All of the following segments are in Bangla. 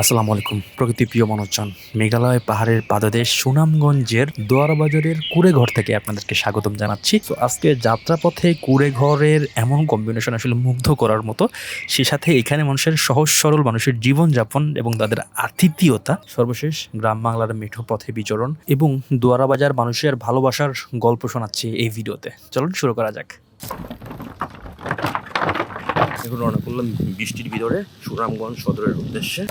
আসসালামু আলাইকুম, প্রকৃতি প্রিয় মনোজন মেঘালয় পাহাড়ের পাদদেশ সুনামগঞ্জের দোয়ারবাজারের কুড়েঘর থেকে আপনাদেরকে স্বাগতম জানাচ্ছি। তো আজকে যাত্রাপথে কুড়েঘরের এমন কম্বিনেশন আসলে মুগ্ধ করার মতো সে সাথে এখানে মানুষের সহজ সরল মানুষের জীবনযাপন এবং তাদের আতিথীয়তা, সর্বশেষ গ্রাম বাংলার মেঠো পথে বিচরণ এবং দোয়ারাবাজার মানুষের ভালোবাসার গল্প শোনাচ্ছি এই ভিডিওতে। চলুন শুরু করা যাক। এখন রওনা করলাম বৃষ্টির ভিতরে সুনামগঞ্জ সদরের উদ্দেশ্যে।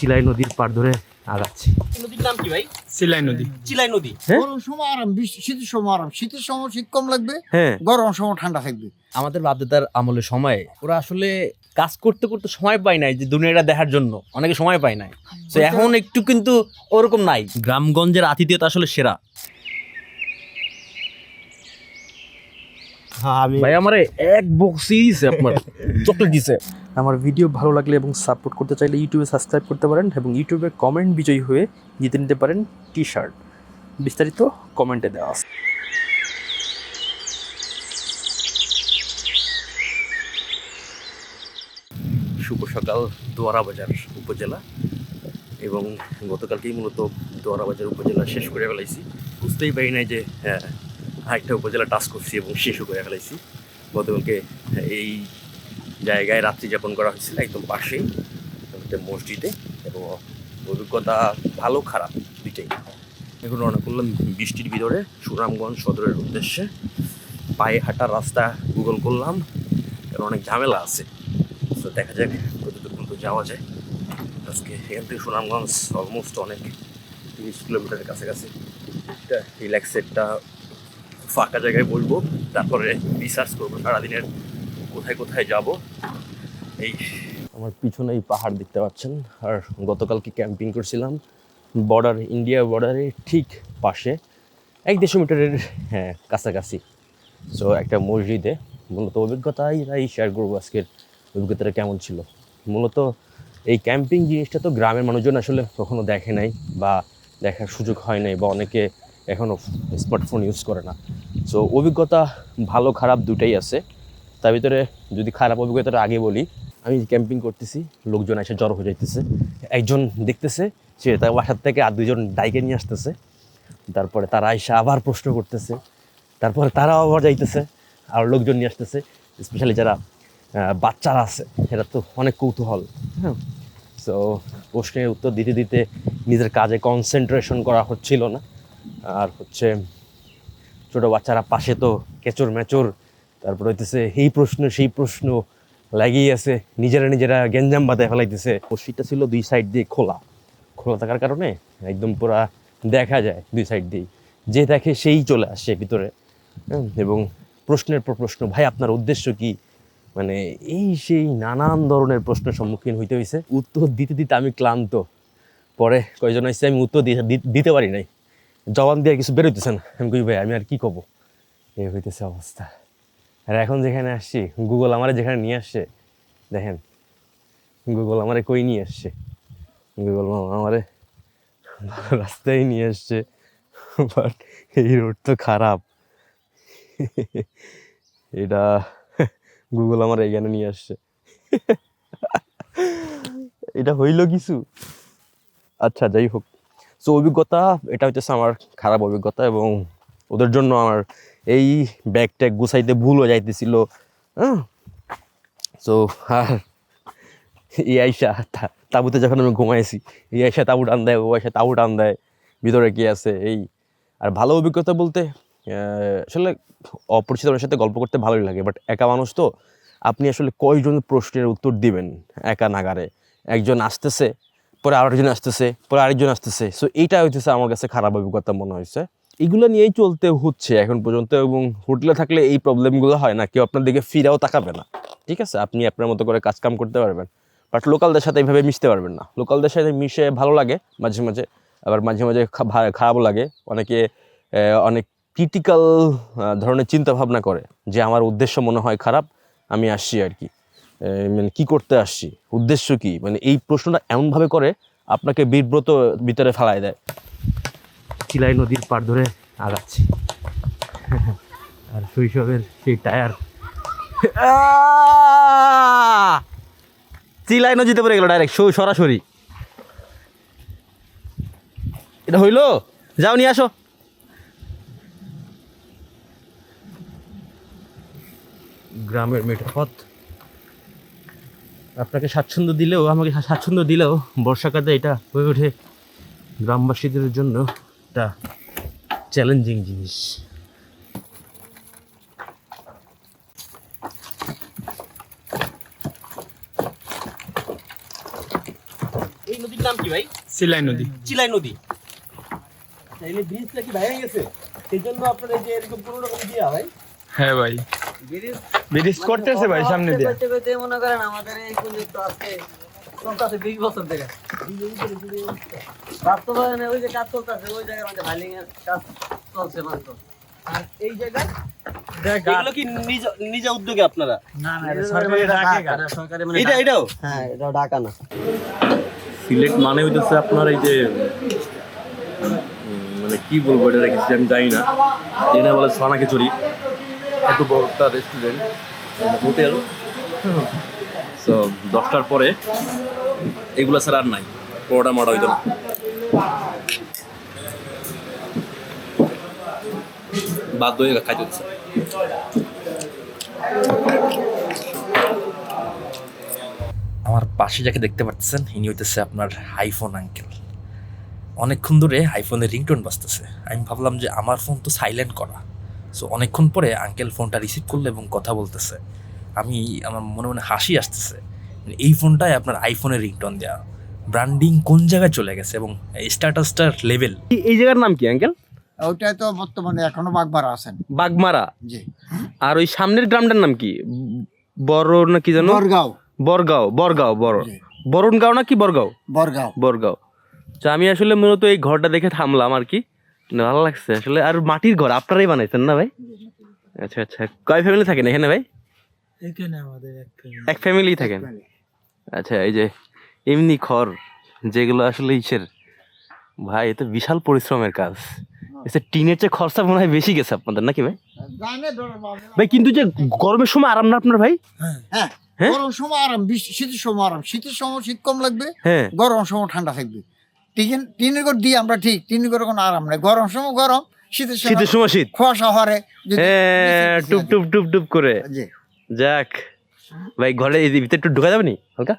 চিলাই নদীর পাড় ধরে আগাচ্ছি। নদীর নাম কি ভাই? সিলাই নদী। চিলাই নদী। গরম সময় আরাম শীতের সময় আরাম। শীতের সময় শীত কম লাগবে হ্যাঁ। গরম সময় ঠান্ডা থাকবে। আমাদের বাপদাদার আমলের সময় ওরা আসলে কাজ করতে করতে সময় পায় নাই যে দুনিয়াটা দেখার জন্য। অনেকে সময় পায় নাই। তো এখন একটু কিন্তু ওরকম নাই। গ্রামগঞ্জের আতিথেয়তা আসলে সেরা। ভাই আমার এক বক্সই দিছে আপনার। চকলেট দিছে। আমার ভিডিও ভালো লাগলে এবং সাপোর্ট করতে চাইলে ইউটিউবে সাবস্ক্রাইব করতে পারেন এবং ইউটিউবে কমেন্ট বিজয়ী হয়ে জিতে নিতে পারেন টি শার্ট বিস্তারিত কমেন্টে দেওয়া আছে। শুভ সকাল, দোয়ারা বাজার উপজেলা এবং গতকালকেই মূলত দোয়ারা বাজার উপজেলা শেষ করে ফেলাইছি। বুঝতেই পারি নাই যে হ্যাঁ আরেকটা উপজেলা টাচ করছি এবং শেষও করে ফেলাইছি। গতকালকে এই জায়গায় রাত্রি যাপন করা হয়েছিল একদম পাশেই মসজিদে, এবং অভিজ্ঞতা ভালো, খারাপ দুইটাই। এখন রওনা করলাম বৃষ্টির ভিতরে, সুনামগঞ্জ সদরের উদ্দেশ্যে। পায়ে হাঁটার রাস্তা গুগল করলাম, কারণ অনেক ঝামেলা আছে। তো দেখা যাক কতটুকু পর্যন্ত যাওয়া যায়। আজকে এখান থেকে সুনামগঞ্জ অলমোস্ট অনেক তিরিশ কিলোমিটারের কাছাকাছি। একটা রিল্যাক্স একটা ফাঁকা জায়গায় বসবো, তারপরে রিসার্চ করব সারাদিনের কোথায় কোথায় যাব? এই আমার পিছনে এই পাহাড় দেখতে পাচ্ছেন। আর গতকালকে ক্যাম্পিং করছিলাম বর্ডার, ইন্ডিয়া বর্ডারের ঠিক পাশে। এক দেড়শো মিটারের হ্যাঁ কাছাকাছি। সো একটা মসজিদে। মূলত অভিজ্ঞতাই তাই শেয়ার করব আজকের অভিজ্ঞতাটা কেমন ছিল। মূলত এই ক্যাম্পিং জিনিসটা তো গ্রামের মানুষজন আসলে কখনো দেখে নাই বা দেখার সুযোগ হয় নাই বা অনেকে এখনও স্মার্টফোন ইউজ করে না। সো অভিজ্ঞতা ভালো খারাপ দুটাই আছে। তার ভিতরে যদি খারাপ অভিজ্ঞতাটা আগে বলি, আমি ক্যাম্পিং করতেছি, লোকজন এসে জড়ো হয়ে যাইতেছে। একজন দেখতেছে, সে তার বাসার থেকে আর দুজন ডাইকে নিয়ে আসতেছে। তারপরে তারা এসে আবার প্রশ্ন করতেছে। তারপরে তারাও আবার যাইতেছে, আর লোকজন নিয়ে আসতেছে। স্পেশালি যারা বাচ্চারা আছে সেটা তো অনেক কৌতূহল হ্যাঁ। সো প্রশ্নের উত্তর দিতে দিতে নিজের কাজে কনসেন্ট্রেশন করা হচ্ছিল না। আর হচ্ছে, ছোটো বাচ্চারা পাশে তো কেচর মেচর তারপর হইতেছে এই প্রশ্ন, সেই প্রশ্ন লাগিয়ে আছে, নিজেরা নিজেরা গেঞ্জাম বাঁধায় ফেলাইতেছে। মসজিদটা ছিল দুই সাইড দিয়ে খোলা। খোলা থাকার কারণে একদম পুরা দেখা যায় দুই সাইড দিয়ে যে দেখে সেই চলে আসে ভিতরে। এবং প্রশ্নের পর প্রশ্ন, ভাই, আপনার উদ্দেশ্য কি? মানে এই সেই নানান ধরনের প্রশ্নের সম্মুখীন হইতে হয়েছে উত্তর দিতে দিতে আমি ক্লান্ত। পরে কয়জন আসছে আমি উত্তর দিতে পারি নাই। জবান দিয়ে কিছু বেরোইতেছে না। আমি কই, ভাই, আমি আর কি কব? এই হইতেছে অবস্থা। আর এখন যেখানে আসছি গুগল আমারে যেখানে নিয়ে আসছে, দেখেন গুগল আমারে কই নিয়ে আসছে? গুগল মামা আমারে ভালো রাস্তায় নিয়ে আসছে বাট এই রোড তো খারাপ। এটা গুগল আমার এখানে নিয়ে আসছে। এটা হইল কিছু? আচ্ছা যাই হোক। সো অভিজ্ঞতা, এটা হচ্ছে আমার খারাপ অভিজ্ঞতা এবং ওদের জন্য আমার এই ব্যাগ ট্যাগ গুছাইতে ভুলও যাইতেছিল হ্যাঁ? সো আর এই আইসা তাঁবুতে যখন আমি ঘুমাইছি, এই আইসা তাঁবু টান দেয়, ও আইসা তাঁবু টান দেয়, ভিতরে কি আছে, এই। আর ভালো অভিজ্ঞতা বলতে আসলে অপরিচিত সাথে গল্প করতে ভালোই লাগে বাট একা মানুষ তো, আপনি আসলে কয়জন প্রশ্নের উত্তর দিবেন একা নাগারে একজন আসতেছে, পরে আরেকজন আসতেছে, পরে আরেকজন আসতেছে। সো এইটা হইতেছে আমার কাছে খারাপ অভিজ্ঞতা মনে হয়েছে এগুলো নিয়েই চলতে হচ্ছে এখন পর্যন্ত এবং হোটেলে থাকলে এই প্রবলেমগুলো হয় না। কেউ আপনার দিকে ফিরাও তাকাবে না। ঠিক আছে? আপনি আপনার মতো করে কাজ কাম করতে পারবেন। বাট লোকালদের সাথে এইভাবে মিশতে পারবেন না। লোকালদের সাথে মিশে ভালো লাগে মাঝে মাঝে। আবার মাঝে মাঝে খারাপও লাগে। অনেকে অনেক ক্রিটিক্যাল ধরনের চিন্তা ভাবনা করে যে আমার উদ্দেশ্য মনে হয় খারাপ, আমি আসছি আর কি। মানে কী করতে আসছি? উদ্দেশ্য কি? মানে এই প্রশ্নটা এমনভাবে করে আপনাকে বিব্রত ভিতরে ফেলায় দেয়। চিলাই নদীর পাড় ধরে আগাচ্ছি। আর শৈশবের সেই টায়ার। চিলাইনও যেতে পারে গেল ডাইরেক্ট সরাসরি। এটা হইল? যাও, নিয়ে আসো। গ্রামের মেঠোপথ। আপনাকে স্বাচ্ছন্দ্য দিলেও, আমাকে স্বাচ্ছন্দ্য দিলেও বর্ষাকালে এটা হয়ে ওঠে গ্রামবাসীদের জন্য। একটা চ্যালেঞ্জিং জিনিস। এই নদীর নাম কি ভাই? সিলাই নদী। চিলাই নদী। তাইলে ব্রিজটা কি ভেঙে গেছে? সেই জন্য আপনার এই যে এরকম কোনো রকম দিয়া ভাই? হ্যাঁ ভাই। ব্রিজ করতেছে ভাই সামনে দিয়ে। করতে করতে মনে করেন আমাদের এই কুঞ্জ তো আজকে চলতেছে বিশ বছর থেকে। বাস্তবায়নে ওই যে কাজ চলতেছে ওই জায়গায় আমাদের ভাইলিং এর কাজ চলছে মাত্র। আর এই জায়গায় এগুলো কি নিজ নিজ উদ্যোগে আপনারা? না না সরকারি ডাকা সরকারি মানে এটা এটাও? হ্যাঁ এটা ডাকা না। সিলেট মানে হইতেছে আপনার এই যে মানে কি বলব এটা রেখেছি আমি জানি না। এটা বলে সোনা খিচুড়ি। এত বড় একটা রেস্টুরেন্ট হোটেল। সো দশটার পরে এগুলো ছাড়া আর নাই। পরোটা মারা হইতো না। বাধ্য হয়ে খাইতে হচ্ছে আমার পাশে যাকে দেখতে পাচ্ছেন ইনি হইতেছে আপনার আইফোন আঙ্কেল অনেকক্ষণ ধরে আইফোনের রিংটোন বাজতেছে। আমি ভাবলাম যে আমার ফোন তো সাইলেন্ট করা। সো অনেকক্ষণ পরে আঙ্কেল ফোনটা রিসিভ করল এবং কথা বলতেছে। আমি, আমার মনে মনে হাসি আসতেছে। এই ফোনটায় আপনার আইফোনের রিংটোন দেওয়া ব্র্যান্ডিং কোন জায়গায় চলে গেছে এবং স্ট্যাটাসটার লেভেল এই জায়গার নাম কি আঙ্কেল ওইটা তো বর্তমানে এখনও বাগবার আছেন। বাগমারা? জি। আর ওই সামনের গ্রামটার নাম কি? বড় না কি জানো বরগাঁও। বরগাঁও বরগাঁও বড়। বরণগাঁও না কি বরগাঁও? বরগাঁও। বরগাঁও। তো আমি আসলে মূলত এই ঘরটা দেখে থামলাম আর কি। ভালো লাগছে। আসলে আর মাটির ঘর আপনারাই বানাইছেন না ভাই? আচ্ছা আচ্ছা। কয় ফ্যামিলি থাকেন এখানে ভাই? এখানে আমাদের এক এক ফ্যামিলি থাকেন? আচ্ছা এই যে এমনি খড় যেগুলো আসলে ইসের ভাই এ তো বিশাল পরিশ্রমের কাজ। এসে টিনের চেয়ে খরচা মনে হয় বেশি গেছে আপনাদের নাকি ভাই। ভাই কিন্তু যে গরমের সময় আরাম না আপনার ভাই? হ্যাঁ। হ্যাঁ? গরম সময় আরাম শীতের সময় আরাম। শীতের সময় শীত কম লাগবে হ্যাঁ। গরম সময় ঠান্ডা থাকবে। টিন টিনের ঘর দিই আমরা ঠিক টিনের ঘরে কোনো আরাম নেই। গরম সময় গরম শীতের সময় শীতের সময় শীত। কুয়াশা হরে হ্যাঁ টুপ টুপ টুপ টুপ করে। জি। যাক। ভাই ঘরে এই ভিতরে একটু ঢুকা যাবে নি হালকা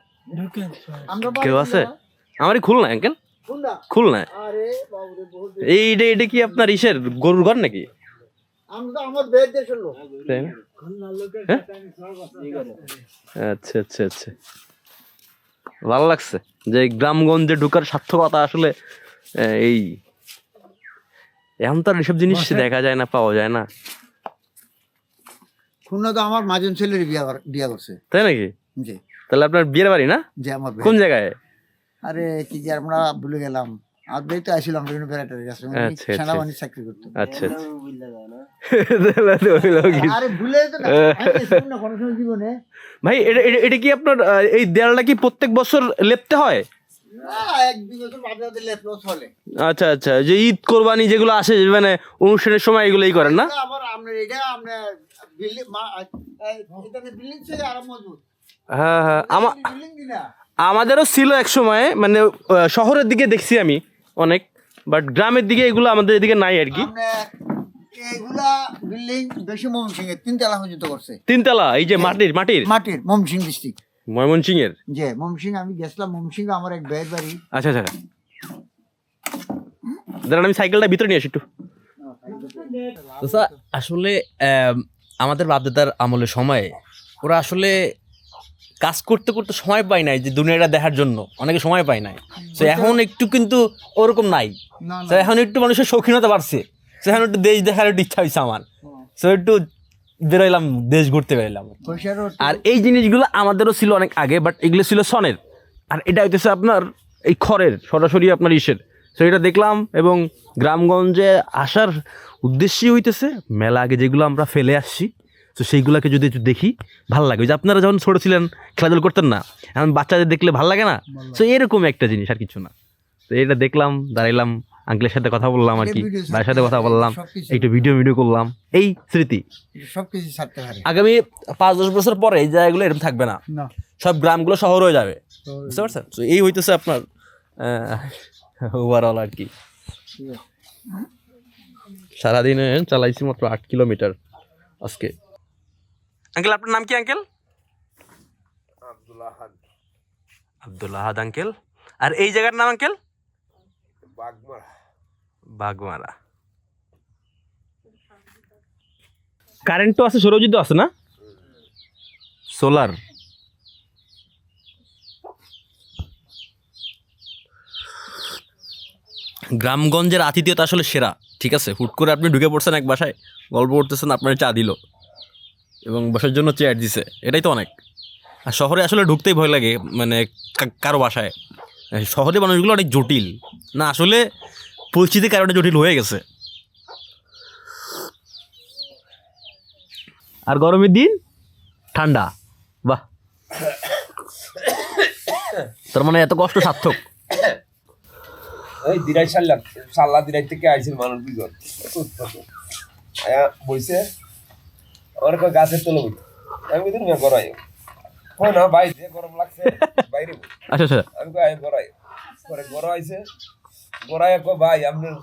কেউ আছে? না। আমারই খুলনা আঙ্কেল। খুলনা? খুলনা? আরে বাবুরে এই এটা এটা কি আপনার ইসের গরুর ঘর নাকি? আমরা তো আমার বেদ দেশের লোক। তাই না? হ্যাঁ? আচ্ছা আচ্ছা আচ্ছা। ভালো লাগছে যে গ্রামগঞ্জে ঢুকার সার্থকতা আসলে এই এখন তো আর এসব জিনিস দেখা যায় না পাওয়া যায় না। খুলনা তো আমার মাজন ছেলের বিয়া কর- বিয়া করছে। তাই নাকি? জি। তাহলে আপনার বিয়ের বাড়ি না? যে আমার কোন জায়গায়? আরে কি যে আমরা ভুলে গেলাম। আর বেদ তো আসছিলাম বিভিন্ন বেড়াটার কাছে উনি আচ্ছা, আচ্ছা। সেনাবাহিনীর চাকরি করতো। আচ্ছা আচ্ছা। তাহলে তো হইল কি? আরে ভুলে তো না। আমি শুনি না কোনো সময় জীবনে। ভাই এটা এটা- এটা কি আপনার আহ, এই দেয়ালটা কি প্রত্যেক বছর লেপতে হয়? আচ্ছা আচ্ছা যে ঈদ কোরবানি যেগুলো আসে মানে অনুষ্ঠানের সময় এগুলোই করেন না? হ্যাঁ হ্যাঁ আমাদেরও ছিল এক সময় মানে শহরের দিকে দেখছি আমি অনেক বাট গ্রামের দিকে এগুলো আমাদের এদিকে নাই আর কি। এগুলা বিল্ডিং বেশি এর তিনতলা পর্যন্ত করছে। তিনতলা এই যে মাটির মাটির? মাটির ময়মনসিং ডিস্ট্রিক্ট ময়মনসিং এর যে ময়মনসিং আমি গেছিলাম ময়মনসিং আমার এক ভাইয়ের বাড়ি। আচ্ছা আচ্ছা দাঁড়ান আমি সাইকেলটা ভিতরে নিয়ে আসি একটু। আসলে আম, আমাদের বাপদাদার আমলের সময়ে ওরা আসলে কাজ করতে করতে সময় পায় নাই যে দুনিয়াটা দেখার জন্য। অনেকে সময় পায় নাই। তো এখন একটু কিন্তু ওরকম নাই। তো এখন একটু মানুষের শৌখিনতা বাড়ছে। তো এখন একটু দেশ দেখার একটু ইচ্ছা হয়েছে আমার। তো একটু বেরোইলাম দেশ ঘুরতে বেরোইলাম। আর এই জিনিসগুলো আমাদেরও ছিল অনেক আগে বাট এগুলো ছিল সনের। আর এটা হইতেছে আপনার এই খড়ের সরাসরি আপনার ইসের। তো এটা দেখলাম এবং গ্রামগঞ্জে আসার উদ্দেশ্যই হইতেছে মেলা আগে যেগুলো আমরা ফেলে আসছি। তো সেইগুলোকে যদি একটু দেখি ভালো লাগে। যে আপনারা যখন ছোটো ছিলেন খেলাধুলা করতেন না এখন বাচ্চাদের দেখলে ভালো লাগে না? তো এরকম একটা জিনিস আর কিছু না। তো এটা দেখলাম দাঁড়াইলাম আঙ্কেলের সাথে কথা বললাম আর কি ভাইয়ের সাথে কথা বললাম একটু ভিডিও ভিডিও করলাম। এই স্মৃতি? সবকিছু ছাড়তে পারে। আগামী পাঁচ দশ বছর পরে এই জায়গাগুলো এরকম থাকবে না। না। সব গ্রামগুলো শহর হয়ে যাবে। বুঝতে পারছেন? তো এই হইতেছে আপনার ওভারঅল আর কি। সারাদিনে চালাইছি মাত্র আট কিলোমিটার আজকে। আঙ্কেল আপনার নাম কি আঙ্কেল? আব্দুল আহাদ আঙ্কেল। আর এই জায়গার নাম আঙ্কেল? বাগমারা। কারেন্ট তো আছে সৌরজিৎ আছে না? সোলার। গ্রামগঞ্জের আতিথেয়তা আসলে সেরা ঠিক আছে? হুট করে আপনি ঢুকে পড়ছেন এক বাসায় গল্প করতেছেন আপনার চা দিল এবং বসার জন্য চেয়ার দিছে এটাই তো অনেক। আর শহরে আসলে ঢুকতেই ভয় লাগে মানে কারও বাসায়। শহরে মানুষগুলো অনেক জটিল। না আসলে পরিস্থিতির কারণে জটিল হয়ে গেছে। আর গরমের দিন? ঠান্ডা। বাহ। তার মানে এত কষ্ট সার্থক। ওই দিরাই সাল্লা সাল্লা দিরাই থেকে আইছিল মানুষ দুজন বইছে আমার কয় গাছের তলে বই আমি কই তুমি গড়াই কই না ভাই যে গরম লাগছে বাইরে আচ্ছা আচ্ছা। আমি কই গড়াই পরে গড় আইছে গড়াই কয় ভাই আপনার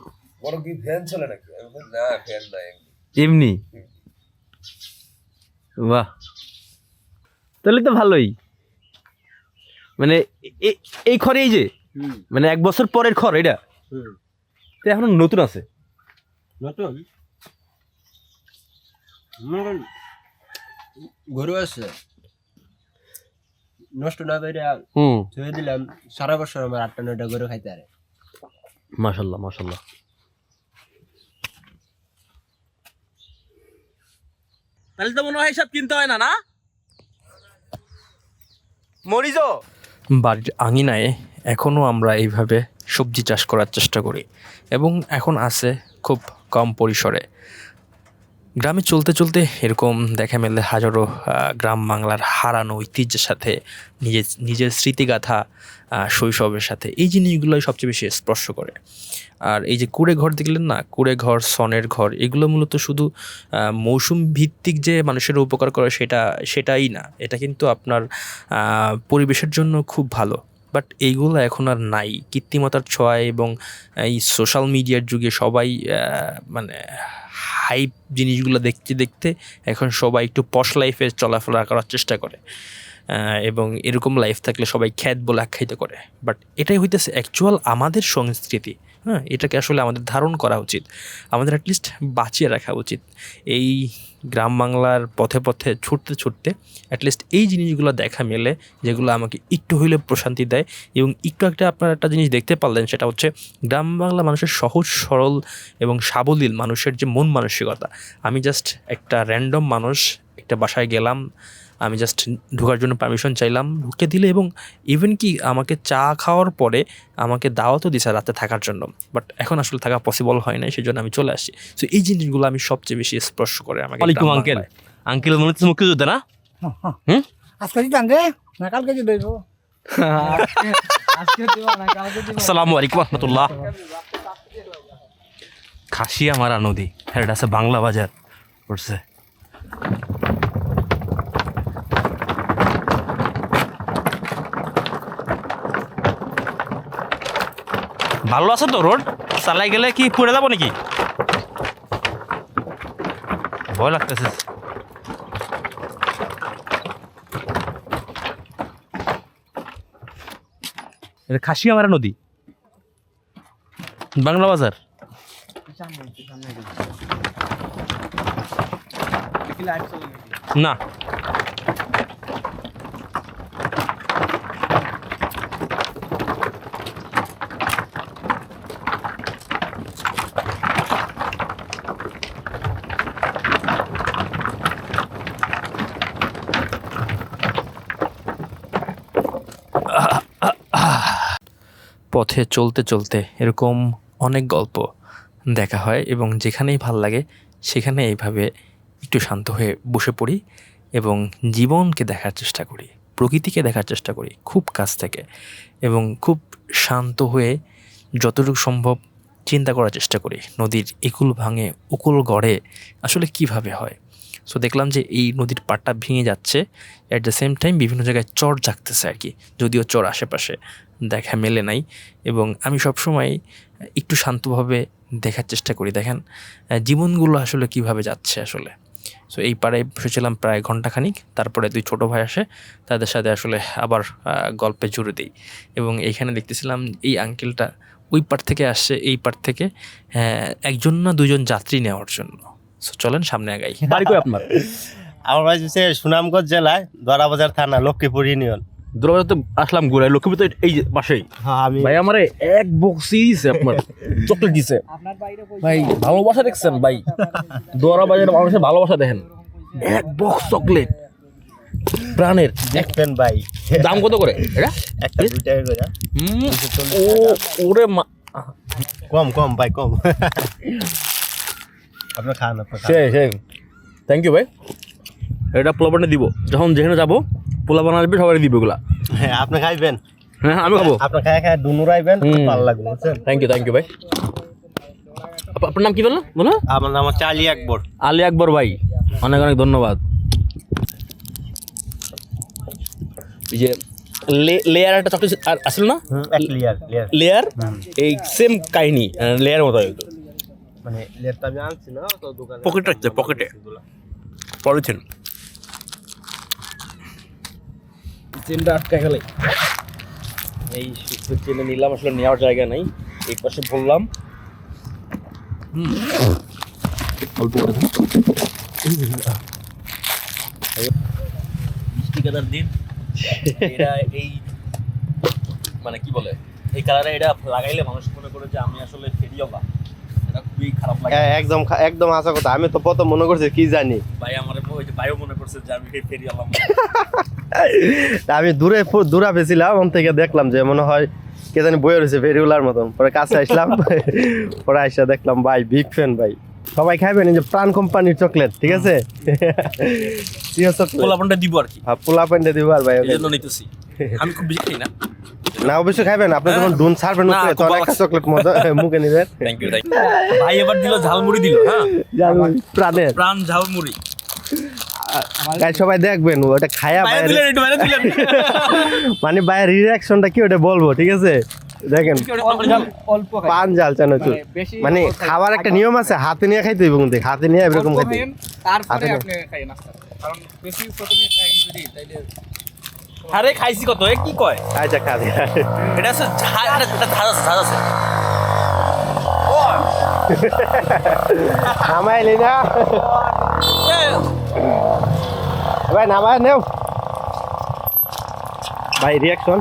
বড় কি ফ্যান চলে নাকি? না ফ্যান নাই এমনি? বাহ। তাহলে তো ভালোই। মানে এই খড় এই যে? মানে এক বছর পরের খড় এটা? তো এখন নতুন আছে? নতুন? গরু আছে। নষ্ট না করে হুম। দিলাম। সারা বছর আমার আটটা নয়টা গরু খাইতে পারে মাশাল্লাহ মাশাল্লাহ তাহলে তো মনে হয় সব কিনতে হয় না না? মরিজ বাড়ির আঙিনায় এখনও আমরা এইভাবে সবজি চাষ করার চেষ্টা করি এবং এখন আছে খুব কম পরিসরে। গ্রামে চলতে চলতে এরকম দেখা মেলে হাজারো গ্রাম বাংলার হারানো ঐতিহ্যের সাথে নিজের নিজের স্মৃতিগাথা শৈশবের সাথে। এই জিনিসগুলোই সবচেয়ে বেশি স্পর্শ করে। আর এই যে কুড়ে ঘর দেখলেন না? কুড়ে ঘর, সনের ঘর, এগুলো মূলত শুধু মৌসুম ভিত্তিক যে মানুষের উপকার করে সেটা, সেটাই না। এটা কিন্তু আপনার পরিবেশের জন্য খুব ভালো। বাট এইগুলো এখন আর নাই। কৃত্রিমতার ছোঁয়ায় এবং এই সোশ্যাল মিডিয়ার যুগে সবাই মানে হাইপ জিনিসগুলো দেখতে দেখতে এখন সবাই একটু পশ লাইফে চলাফেরা করার চেষ্টা করে। এবং এরকম লাইফ থাকলে সবাই খ্যাত বলে আখ্যায়িত করে। বাট এটাই হইতেছে অ্যাকচুয়াল আমাদের সংস্কৃতি। হ্যাঁ এটাকে আসলে আমাদের ধারণ করা উচিত। আমাদের অ্যাটলিস্ট বাঁচিয়ে রাখা উচিত। এই গ্রাম বাংলার পথে পথে ছুটতে ছুটতে অ্যাটলিস্ট এই জিনিসগুলো দেখা মেলে, যেগুলো আমাকে একটু হইলে প্রশান্তি দেয় এবং একটু একটা আপনার একটা জিনিস দেখতে পারলেন, সেটা হচ্ছে গ্রাম বাংলা মানুষের সহজ, সরল এবং সাবলীল মানুষের যে মন মানসিকতা। আমি জাস্ট একটা র্যান্ডম মানুষ, একটা বাসায় গেলাম আমি জাস্ট ঢোকার জন্য পারমিশন চাইলাম। ঢুকে দিলে এবং ইভেন কি আমাকে চা খাওয়ার পরে আমাকে দাওয়াতও দিছে রাতে থাকার জন্য। বাট এখন আসলে থাকা পসিবল হয় না সেই জন্য আমি চলে আসি সো এই জিনিসগুলো আমি সবচেয়ে বেশি স্পর্শ করে আমাকে আঙ্কেল আঙ্কেল মনে হচ্ছে মুক্তিযোদ্ধা না? আজকে দিতাম রে না কালকে যে দইব আসসালামু আলাইকুম রহমতুল্লাহ। খাসিয়া মারা নদী হ্যাঁ এটা আছে বাংলা বাজার পড়ছে ভালো আছে তো, রোড? চালাই গেলে কি পড়ে যাব নাকি? ভয় লাগতেছে। এটা খাসিয়ামারা নদী। বাংলা বাজার। না। পথে চলতে চলতে এরকম অনেক গল্প দেখা হয় এবং যেখানেই ভালো লাগে সেখানে এইভাবে একটু শান্ত হয়ে বসে পড়ি এবং জীবনকে দেখার চেষ্টা করি, প্রকৃতিকে দেখার চেষ্টা করি খুব কাছ থেকে এবং খুব শান্ত হয়ে যতটুকু সম্ভব চিন্তা করার চেষ্টা করি। নদীর একুল ভাঙে, উকুল গড়ে আসলে কীভাবে হয়? সো দেখলাম যে এই নদীর পাড়টা ভেঙে যাচ্ছে অ্যাট দ্য সেম টাইম বিভিন্ন জায়গায় চর জাগতেছে আর কি, যদিও চর আশেপাশে। দেখা মেলে নাই এবং আমি সবসময় একটু শান্তভাবে দেখার চেষ্টা করি। দেখেন জীবনগুলো আসলে কীভাবে যাচ্ছে আসলে। সো এই পাড়ায় বসেছিলাম প্রায় ঘন্টাখানিক তারপরে দুই ছোটো ভাই আসে তাদের সাথে আসলে আবার গল্পে জুড়ে দিই এবং এইখানে দেখতেছিলাম এই আঙ্কেলটা ওই পার থেকে আসছে এই পার থেকে হ্যাঁ, একজন না দুজন যাত্রী নেওয়ার জন্য। সো চলেন সামনে আগাই। বাড়ি আপনার? আমার বাড়ি হচ্ছে সুনামগঞ্জ জেলায় দরাবাজার থানা লক্ষ্মীপুর ইউনিয়ন। দুর্গাপূজা আসলাম ঘুরাই লক্ষ্মীপুর তো এই যে পাশেই। হ্যাঁ ভাই আমারে এক বক্স দিছে আপনার চকলেট দিছে। ভাই ভালোবাসা দেখছেন ভাই। দোয়ারা বাজারের মানুষের ভালোবাসা দেখেন। এক বক্স চকলেট। প্রাণের দেখবেন ভাই। দাম কত করে? এটা? একটা দুই টাকা করে। ও ওরে কম কম ভাই কম। আপনার খান আপনার সেই সেই। থ্যাংক ইউ ভাই। এটা পোলাপানে দিব। যখন যেখানে যাব পোলাপান আসবে সবাই দিব এগুলা হ্যাঁ আপনি খাইবেন। হ্যাঁ আমি খাব। আপনার খায় খায় দুনুর আইবেন ভালো লাগবে বুঝছেন? থ্যাংক ইউ থ্যাংক ইউ ভাই। আপনার নাম কি বলল বলো? আমার নাম হচ্ছে আলী আকবর। আলী আকবর ভাই অনেক অনেক ধন্যবাদ। এই যে লেয়ার একটা চকলেট আসল না? লিয়ার এই সেম কাহিনী লেয়ার মতো মানে লিয়ারটা আমি আনছি না তো দোকানে পকেটে রাখছে পকেটে পলিথিন চেনটা আটকা গেলে। এই সুস্থ চেনে নিলাম আসলে নেওয়ার জায়গা নেই। এই পাশে বললাম। অল্প দিন। কাদার দিন। এটা এই মানে কি বলে এই কালারে এটা লাগাইলে মানুষ মনে করে যে আমি আসলে ফেরিওলা। খুবই খারাপ লাগে। একদম আসা কথা। আমি তো প্রথম মনে করছি কি জানি? ভাই আমার ভাইও মনে করছে যে আমি ফেরিওলা আমি দূরে দূরা পেয়েছিলাম ওন থেকে দেখলাম যে মনে হয় কে জানি বয়ে রয়েছে ভেরিউলার মতন। পরে কাছে আসলাম পরে আসা দেখলাম ভাই বিগ ফ্যান ভাই। সবাই খাইবেন এই যে প্রাণ কোম্পানির চকলেট ঠিক আছে? চকলেট দিব আর কি। হ্যাঁ, পোলা দিব আর ভাই নিতেছি। আমি খুব বেশি খাই না। না অবশ্যই খাইবেন। আপনি যখন ডুন ছাড়বেন উপরে, তখন একটা চকলেট মজা মুখে নিবেন। থ্যাংক ইউ থ্যাংক ইউ ভাই এবার দিল ঝালমুড়ি দিল হ্যাঁ? প্রাণের। প্রাণ ঝালমুড়ি। গাই সবাই দেখবেন ওটা খায়া বাইরে বাইরে দিলেন একটু বাইরে দিলেন। মানে বাইরের রিয়াকশনটা কি ওটা বলব ঠিক আছে? দেখেন পান জাল চানাচুর মানে মানে খাবার একটা নিয়ম আছে হাতে নিয়ে খাইতে হইব কিন্তু হাতে নিয়ে এরকম খাইতে তারপরে আপনি খাইয়ে নাস্তা কারণ বেশি প্রথমে যদি তাইলে আরে খাইছি কত? এ কি কয়? আচ্ছা খাবে এটা আছে ঝাল এটা ঝাল আছে ঝাল আছে নামাইলি না। ভাই নামাই নেও। ভাই রিয়াকশন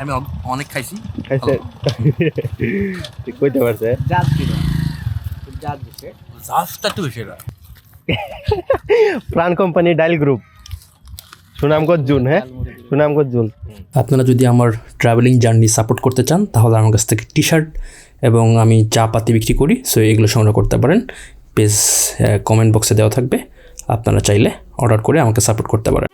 আমি অনেক খাইছি। খাইছে। ঠিক কইতে পারছে জাত দিল। জাত দিছে। জাস্টটা একটু বেশি প্রাণ কোম্পানি ডাইল গ্রুপ সুনামগঞ্জ জুন হ্যাঁ? সুনামগঞ্জ জুন। আপনারা যদি আমার ট্রাভেলিং জার্নি সাপোর্ট করতে চান তাহলে আমার কাছ থেকে টি শার্ট এবং আমি চা পাতি বিক্রি করি সো এগুলো সংগ্রহ করতে পারেন। পেজ কমেন্ট বক্সে দেওয়া থাকবে। আপনারা চাইলে অর্ডার করে আমাকে সাপোর্ট করতে পারেন।